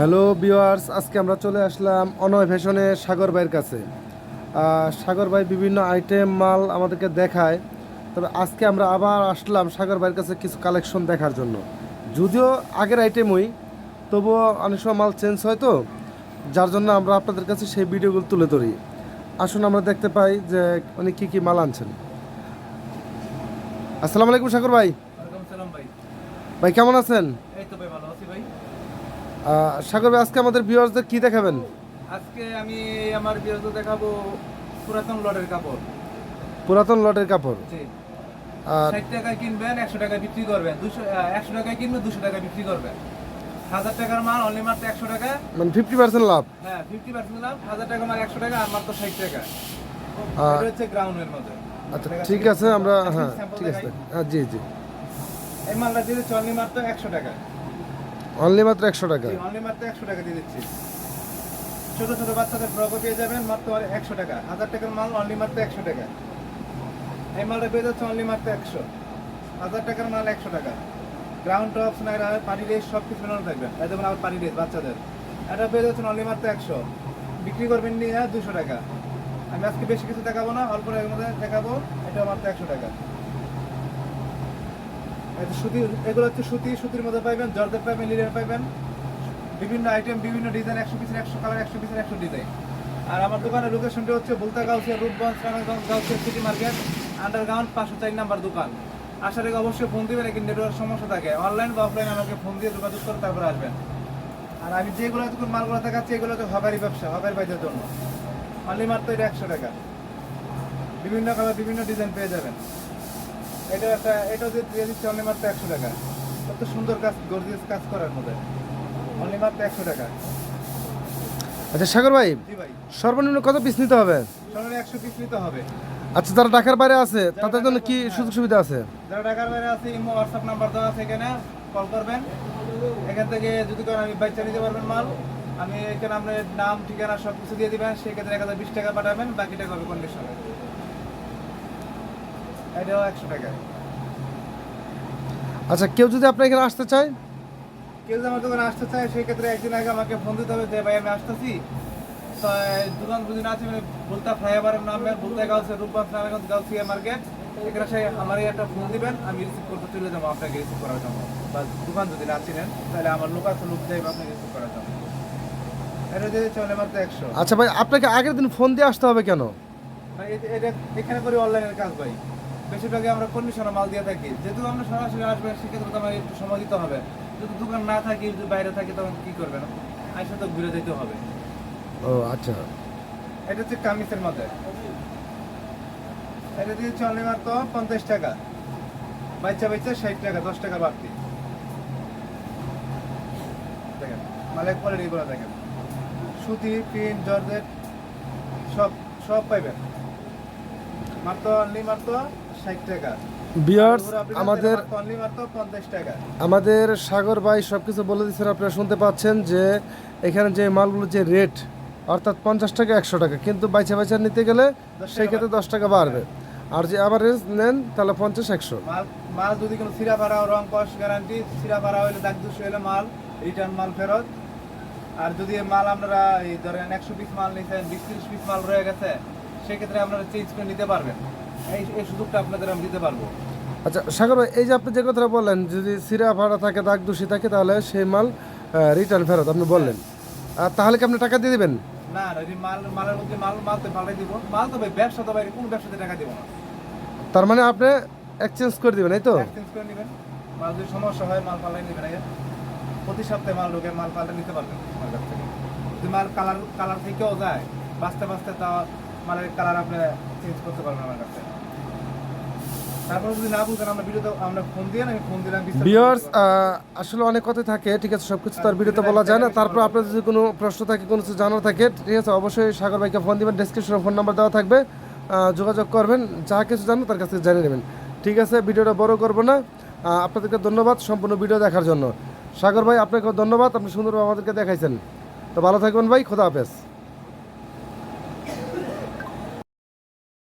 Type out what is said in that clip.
Hello বিওয়ার্স আজকে আমরা চলে আসলাম অনয় ফ্যাশনে সাগর ভাইয়ের কাছে। সাগর ভাই বিভিন্ন আইটেম মাল আমাদেরকে দেখায়। তবে আজকে আমরা আবার আসলাম সাগর ভাইয়ের কাছে কিছু কালেকশন দেখার জন্য। যদিও আগের আইটেমই তবুও অনেক সময় মাল চেঞ্জ হয় তো। যার জন্য আমরা আপনাদের কাছে সেই ভিডিওগুলো তুলে ধরি। আসুন আমরা দেখতে পাই যে উনি কী কী মাল আনছেন। আসসালামু আলাইকুম সাগর ভাই। ভাই। ভাই কেমন আছেন এই তো ভাই ভালো আছি ভাই আহ, সাগর ভাই আজকে আমাদের ভিউয়ার্সদের কী দেখাবেন? আজকে আমি আমার বিরত দেখাবো পুরাতন লটের কাপড়। পুরাতন লটের কাপড়? জি। ষাট টাকায় কিনবেন একশো টাকায় বিক্রি করবেন। দুশো একশো টাকায় কিনবেন দুশো টাকায় বিক্রি করবেন। হাজার টাকার মাল অনলি মাত্র একশো টাকা। মানে ফিফটি পার্সেন্ট লাভ? হ্যাঁ ফিফটি পার্সেন্ট লাভ হাজার টাকা মাল একশো টাকা আর মাত্র ষাট টাকা। এটা হচ্ছে গ্রাউন্ডের মধ্যে। আচ্ছা ঠিক আছে? আমরা হ্যাঁ ঠিক আছে। হ্যাঁ জি জি। এই মালটা মাত্র একশো টাকা। অনলি মাত্র একশো টাকা। অনলি মাত্র একশো টাকা দিয়ে দিচ্ছি। ছোট ছোট বাচ্চাদের ফ্রকও পেয়ে যাবেন, মাত্র একশো টাকা। হাজার টাকার মাল অনলি মাত্র একশো টাকা। এই মালটা পেয়ে যাচ্ছে অনলি মাত্র একশো। হাজার টাকার মাল একশো টাকা। গ্রাউন্ড টপ স্নাইড আর পানি রেস সব কিছু মেলানো থাকবে। এই যেমন আবার পানি রেস বাচ্চাদের। এটা পেয়ে যাচ্ছেন অনলি মাত্র একশো। বিক্রি করবেন নিয়ে দুশো টাকা। আমি আজকে বেশি কিছু দেখাবো না, অল্প টাকার মধ্যে দেখাবো। এটা মাত্র একশো টাকা। সুতি, এগুলো হচ্ছে সুতি, সুতির মধ্যে পাইবেন জর্জেট পাইবেন লিলেন পাইবেন। বিভিন্ন আইটেম বিভিন্ন ডিজাইন একশো পিসের একশো কালার একশো পিসের একশো ডিজাইন আর আমার দোকানের লোকেশনটি হচ্ছে Bulta Gausia Rupganj Ranaganj Gausia city market underground পাঁচশো চার নাম্বার দোকান। আসার আগে অবশ্যই ফোন দিবেন কিন্তু নেটওয়ার্ক সমস্যা থাকে। অনলাইন বা অফলাইন আমাকে ফোন দিয়ে যোগাযোগ করে তারপর আসবেন। আর আমি যেগুলো এখন মালগুলো দেখাচ্ছি, এগুলো হচ্ছে হকারি ব্যবসা হকারি বাইদের জন্য। অনলি মাত্র এটা একশো টাকা। বিভিন্ন কালার বিভিন্ন ডিজাইন পেয়ে যাবেন। এটা একটা এটা যে দিয়ে দিচ্ছে অনলি মাত্র একশো টাকা। কত সুন্দর কাজ গর্জিয়াস কাজ করার মধ্যে অনলি মাত্র একশো টাকা। আচ্ছা সাগর ভাই জি ভাই। সর্বনিম্ন কত পিস নিতে হবে? সামনে একশো পিস নিতে হবে। আচ্ছা যারা ঢাকার বাইরে আছে তাদের জন্য কি সুযোগ সুবিধা আছে? যারা ঢাকার বাইরে আছে ইমো হোয়াটসঅ্যাপ নাম্বার দেওয়া আছে এখানে। কল করবেন। এখান থেকে যদি করেন আমি বাচ্চা নিতে পারবেন মাল। আমি এখানে আপনার নাম ঠিকানা সব কিছু দিয়ে দিবেন। সেক্ষেত্রে এক হাজার বিশ টাকা পাঠাবেন। বাকি টাকা হবে কন্ডিশনে এটাও একশো টাকা আচ্ছা কেউ যদি আপনার এখানে আসতে চায়? কেউ যদি আমার দোকানে আসতে চায় সেই ক্ষেত্রে একদিন আগে আমাকে ফোন দিতে হবে যে ভাই আমি আসতেছি। তো দোকান যদি না আছে মানে বলতা ফ্লাইওভারের নামে বলতে গাউসে রূপগঞ্জ নারায়ণগঞ্জ গাউসিয়া মার্কেট। এখানে সে আমার একটা ফোন দিবেন আমি রিসিভ করতে চলে যাব আপনাকে রিসিভ করার জন্য। বা দোকান যদি না চিনেন তাহলে আমার লোক আছে লোক যাইবে আপনাকে রিসিভ করার জন্য। এটা যদি চলে মাত্র একশো। আচ্ছা ভাই আপনাকে আগের দিন ফোন দিয়ে আসতে হবে কেন? ভাই, এটা- এটা এখানে করি অনলাইনের কাজ ভাই। বেশিরভাগই আমরা কন্ডিশনে মাল দিয়ে থাকি। যেহেতু আমরা সরাসরি আসবেন সেক্ষেত্রে তো আমার একটু সময় দিতে হবে। যদি দোকান না থাকি যদি বাইরে থাকি তখন কি করবেন আইসা তো ঘুরে যেতে হবে। ও আচ্ছা। এটা হচ্ছে কামিজের মধ্যে। এটা দিয়ে চলে মাত্র পঞ্চাশ টাকা। বাচ্চা বাচ্চা ষাট টাকা দশ টাকা বাড়তি। দেখেন মালের কোয়ালিটি গুলো দেখেন। সুতি প্রিন্ট জর্জেট সব সব পাইবেন। মাত্র অনলি মাত্র বিয়ার্স আমাদের আমাদের সাগর ভাই সব কিছু বলে দিচ্ছেন আপনারা শুনতে পাচ্ছেন যে এখানে যে মালগুলো যে রেট অর্থাৎ পঞ্চাশ টাকা একশো টাকা কিন্তু বাইচা বাইচা নিতে গেলে সেই ক্ষেত্রে দশ টাকা বাড়বে। আর যে অ্যাভারেজ নেন তাহলে পঞ্চাশ একশো। মাল মাল যদি কোনো সিরা ভাড়া রং কস গ্যারান্টি সিরা ভাড়া হলে দাগ দুশো হলে মাল রিটার্ন মাল ফেরত। আর যদি মাল আপনারা এই ধরেন একশো পিস মাল নিয়েছেন বিশ ত্রিশ পিস মাল রয়ে গেছে সেক্ষেত্রে আপনারা চেঞ্জ করে নিতে পারবেন। এই এই সুযোগটা আপনাদের আমি দিতে পারব। আচ্ছা সাগর ভাই এই যে আপনি যে কথাটা বললেন যদি সিরা ভাড়া থাকে দাগ দোষী থাকে তাহলে সেই মাল রিটার্ন ফেরত আপনি বললেন। আর তাহলে কি আপনি টাকা দিয়ে দেবেন? না মাল মালের মধ্যে মাল মাল তো পাল্টাই দিব। মাল তো ভাই ব্যবসা তো বাইরে কোন ব্যবসাতে টাকা দিব না। তার মানে আপনি এক্সচেঞ্জ করে দিবেন এই তো? এক্সচেঞ্জ করে নেবেন। মাল যদি সমস্যা হয় মাল পাল্টাই নেবেন আগে প্রতি সপ্তাহে মাল ঢোকে মাল পাল্টে নিতে পারবেন আমার কাছ থেকে। যদি মাল কালার কালার থেকেও যায় বাঁচতে বাঁচতে তা মালের কালার আপনি চেঞ্জ করতে পারবেন আমার কাছে বলব। আসলে অনেক কথা থাকে, ঠিক আছে সব কিছু তার ভিডিওতে বলা যায় না। তারপর আপনার যদি কোনো প্রশ্ন থাকে, কোনো কিছু জানার থাকে, ঠিক আছে, অবশ্যই সাগর ভাইকে ফোন দিবেন ডেসক্রিপশনে ফোন নাম্বার দেওয়া থাকবে। যোগাযোগ করবেন, যা কিছু জানো তার কাছ থেকে জানিয়ে নেবেন। ঠিক আছে, ভিডিওটা বড় করব না। আপনাদেরকে ধন্যবাদ সম্পূর্ণ ভিডিও দেখার জন্য। সাগর ভাই, আপনাকেও ধন্যবাদ, আপনি সুন্দরভাবে আমাদেরকে দেখাইছেন। তো ভালো থাকবেন ভাই, খোদা হাফেজ।